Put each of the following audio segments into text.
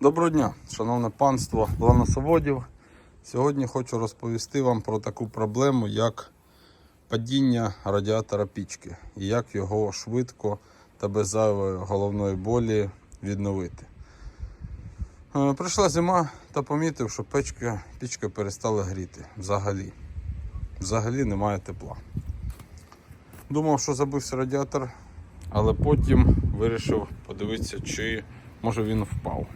Доброго дня, шановне панство планосоводів. Сьогодні хочу розповісти вам про таку проблему, як падіння радіатора пічки і як його швидко та без зайвої головної болі відновити. Е, Прийшла зима та помітив, що печка, пічка перестала гріти взагалі. Взагалі немає тепла. Думав, що забився радіатор, але потім вирішив подивитися, чи може він впав.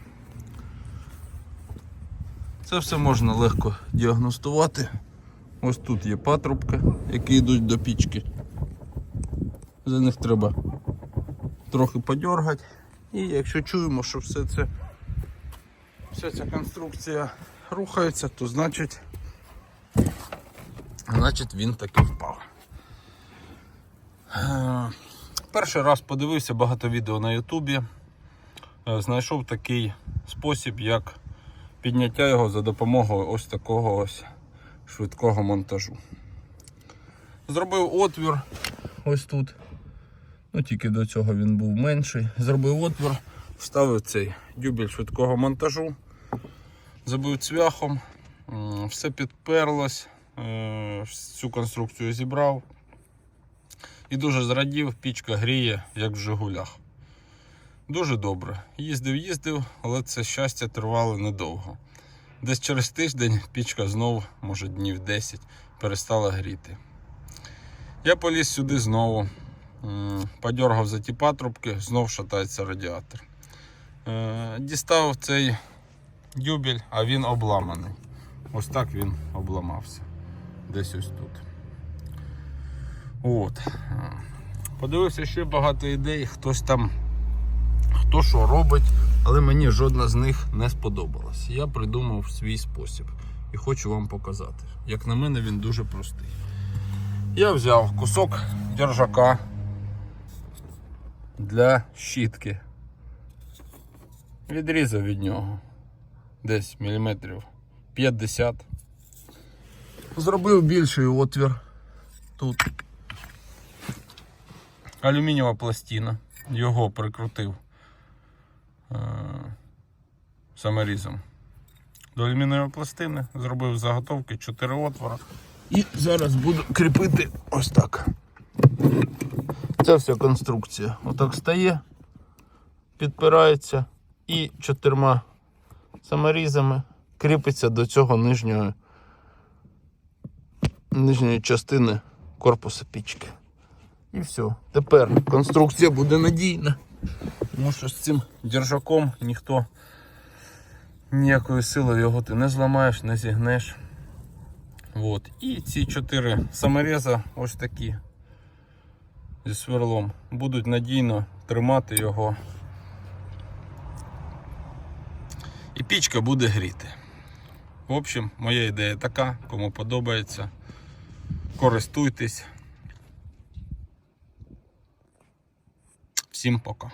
Це все можна легко діагностувати. Ось тут є патрубки, які йдуть до пічки. За них треба трохи подергати. І якщо чуємо, що все це, вся ця конструкція рухається, то значить, значить він таки впав. Е, Перший раз подивився багато відео на Ютубі. Е, Знайшов такий спосіб, як підняття його за допомогою ось такого ось швидкого монтажу. Зробив отвір ось тут. Ну, тільки до цього він був менший. Зробив отвір, вставив цей дюбель швидкого монтажу, забив цвяхом, все підперлось, е, всю конструкцію зібрав. І дуже зрадів, пічка гріє, як в Жигулях. Дуже добре. Їздив, їздив, але це щастя тривало недовго. Десь через тиждень пічка знов, може днів 10, перестала гріти. Я поліз сюди знову, подергав за ті патрубки, знов шатається радіатор. Е, Дістав цей дюбель, а він обламаний. Ось так він обламався. Десь ось тут. От. Подивився ще багато ідей, хтось там хто що робить, але мені жодна з них не сподобалась. Я придумав свій спосіб і хочу вам показати. Як на мене, він дуже простий. Я взяв кусок держака для щітки. Відрізав від нього десь міліметрів 50. Зробив більший отвір тут. Алюмінієва пластина. Його прикрутив саморізом до алюмінієвої пластини, зробив заготовки 4 отвора. І зараз буду кріпити ось так. Ця вся конструкція. Отак стає, підпирається і чотирма саморізами кріпиться до цього нижньої, нижньої частини корпуса пічки. І все. Тепер конструкція буде надійна. Тому що з цим держаком ніхто ніякою силою його ти не зламаєш, не зігнеш. От. І ці чотири самореза ось такі зі сверлом будуть надійно тримати його. І пічка буде гріти. В общем, моя ідея така, кому подобається. Користуйтесь. Всім пока.